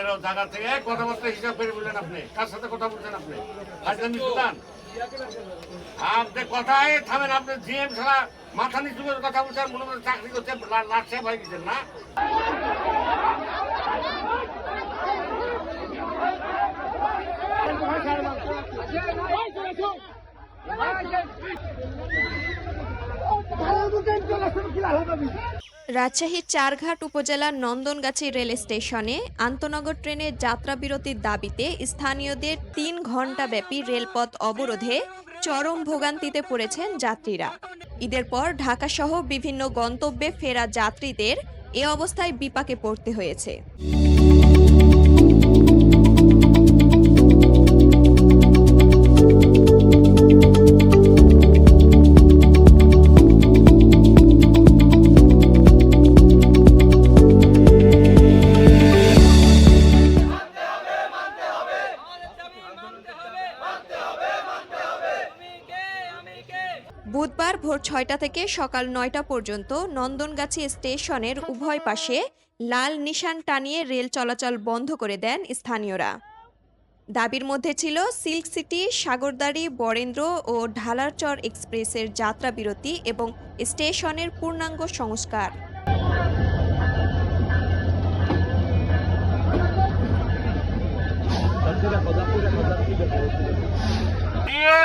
আপনার জায়গা থেকে কথাবার্তা হিসাব করে বললেন আপনি কার সাথে কথা বলছেন আপনি হাজরামি সুলতান আপনি কথায় থামেন আপনি জিএম ছাড়া মাথা নিচু করে কথা বলছেন মনে মনে চাকরি করছে লাটসে ভাই দিচ্ছেন না রাজশাহীর চারঘাট উপজেলার নন্দনগাছি রেল স্টেশনে আন্তনগর ট্রেনের যাত্রা বিরতির দাবিতে স্থানীয়দের তিন ঘণ্টাব্যাপী রেলপথ অবরোধে চরম ভোগান্তিতে পড়েছেন যাত্রীরা। ঈদের পর ঢাকাসহ বিভিন্ন গন্তব্যে ফেরা যাত্রীদের এ অবস্থায় বিপাকে পড়তে হয়েছে। বুধবার ভোর ছয়টা থেকে সকাল নয়টা পর্যন্ত নন্দনগাছি স্টেশনের উভয় পাশে লাল নিশান টানিয়ে রেল চলাচল বন্ধ করে দেন স্থানীয়রা। দাবির মধ্যে ছিল সিল্ক সিটি, সাগরদাড়ি, বরেন্দ্র ও ঢালারচর এক্সপ্রেসের যাত্রা বিরতি এবং স্টেশনের পূর্ণাঙ্গ সংস্কার।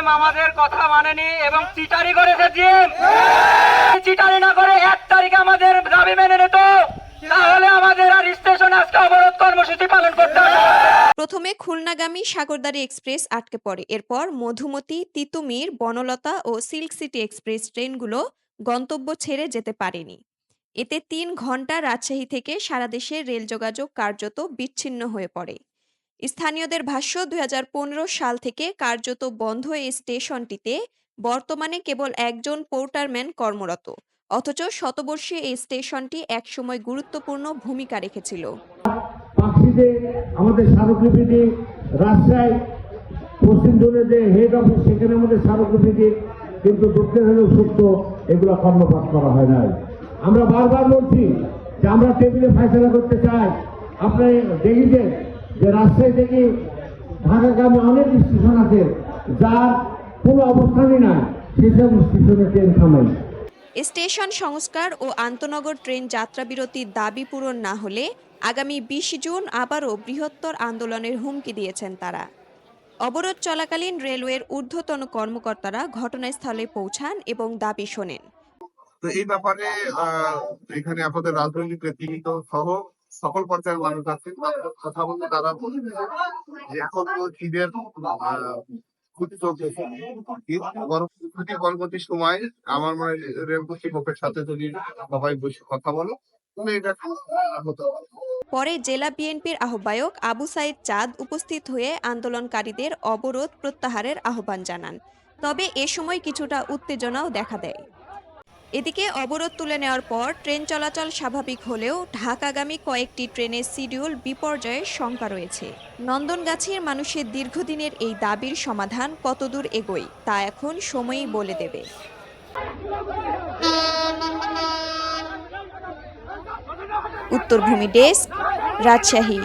জিএম আমাদের কথা মানেনি এবং চিটারি করেছে জিএম চিটারি না করে এক তারিখে আমাদের দাবি মেনে নিত। তাহলে আমাদের আর স্টেশন আজকে অবরোধ কর্মসূচি পালন করতে হবে। প্রথমে খুলনাগামী সাগরদাড়ি এক্সপ্রেস আটকে পড়ে। এরপর মধুমতি তিতুমির বনলতা ও সিল্ক সিটি এক্সপ্রেস ট্রেনগুলো গন্তব্য ছেড়ে যেতে পারেনি। এতে তিন ঘণ্টা রাজশাহী থেকে সারা দেশে রেল যোগাযোগ কার্যত বিচ্ছিন্ন হয়ে পড়ে। স্থানীয়দের ভাষ্য, দুই হাজার পনেরো সাল থেকে কার্যত বন্ধ এই স্টেশনটিতে বর্তমানে কেবল একজন পোর্টারম্যান কর্মরত, অথচ শতবর্ষে এই স্টেশনটি একসময় গুরুত্বপূর্ণ ভূমিকা রেখেছিল। আমাদের রাজশাহী, পশ্চিম জোনে যে হেড অফিস সেখানে আমাদের কিন্তু হলেও এগুলো কর্ণপাত করা হয় নাই। আমরা বারবার বলছি যে আমরা টেবিলে ফাইসলা করতে চাই আপনি দেখেছেন যে রাজশাহী থেকে ঢাকাগামী অনেক স্টেশন আছে যার কোনো অবস্থানই নাই। সেসব স্টেশনে ট্রেন থামাই স্টেশন সংস্কার ও আন্তনগর ট্রেন যাত্রা বিরতির দাবি পূরণ না হলে আগামী বিশ জুন আবারও বৃহত্তর আন্দোলনের হুমকি দিয়েছেন তারা। অবরোধ চলাকালীন রেলওয়ের ঊর্ধ্বতন কর্মকর্তারা ঘটনাস্থলে পৌঁছান এবং দাবি শোনেন। তো এই ব্যাপারে এখানে আমাদের রাজনৈতিক নেতৃত্ব সহ সকল পর্যায়ের মানুষ আছে কথা বলতে তারা এখন ঈদের হতে। পরে জেলা বিএনপির আহ্বায়ক আবু সাইদ চাঁদ উপস্থিত হয়ে আন্দোলনকারীদের অবরোধ প্রত্যাহারের আহ্বান জানান। তবে এ সময় কিছুটা উত্তেজনাও দেখা দেয়। এদিকে অবরোধ তুলে নেওয়ার পর ট্রেন চলাচল স্বাভাবিক হলেও ঢাকাগামী কয়েকটি ট্রেনের শিডিউল বিপর্যয়ের শঙ্কা রয়েছে। নন্দনগাছির মানুষের দীর্ঘদিনের এই দাবির সমাধান কতদূর এগোয়, তা এখন সময়ই বলে দেবে। উত্তরভূমি ডেস্ক, রাজশাহী।